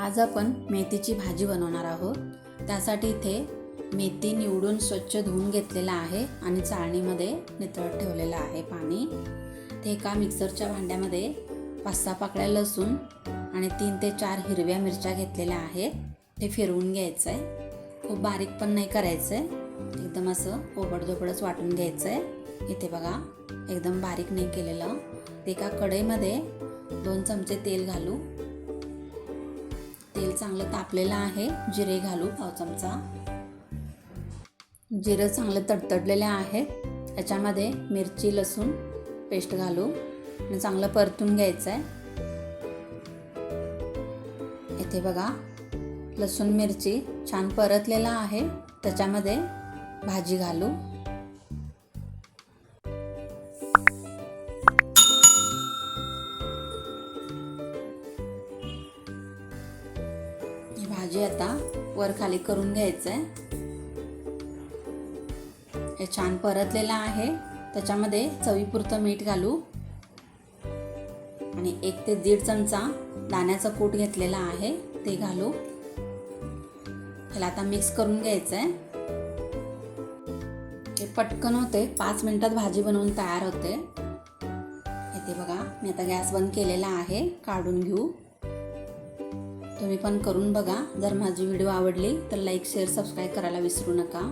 आज आपण मेथीची भाजी बनवणार आहोत. त्यासाठी इथे मेथी निवडून स्वच्छ धुवून घेतलेला आहे आणि चाळणीमध्ये नितळत ठेवलेलं आहे पाणी. ते एका मिक्सरच्या भांड्यामध्ये पाच सहा पाकळ्या लसूण आणि तीन ते चार हिरव्या मिरच्या घेतलेल्या आहेत. ते फिरवून घ्यायचं आहे खूप बारीक पण नाही करायचं आहे एकदम असं ओबडधोबडच वाटून घ्यायचं आहे इथे बघा एकदम बारीक नाही केलेलं. ते एका कढईमध्ये दोन चमचे तेल घालू. चांगलं तापलेलं आहे. जिरे घालू पाव चमचा. जिरं चांगलं तडतडलेलं आहे. त्याच्यामध्ये मिरची लसूण पेस्ट घालू. आणि चांगलं परतून घ्यायचं आहे इथे बघा लसूण मिरची छान परतलेला आहे. त्याच्यामध्ये भाजी घालू. भाजी आता वर खाली करून घ्यायचं आहे हे छान परतलेलं आहे. त्याच्यामध्ये चवीपुरतं मीठ घालू. आणि एक ते दीड चमचा दाण्याचा कूट घेतलेला आहे ते घालू. ह्याला आता मिक्स करून घ्यायचं आहे हे पटकन होते पाच मिनिटात भाजी बनवून तयार होते. येते बघा मी आता गॅस बंद केलेला आहे. काढून घेऊ. तुम्ही पण करून बघा. जर माझी व्हिडिओ आवडली तर लाईक शेअर सबस्क्राईब करायला विसरू नका.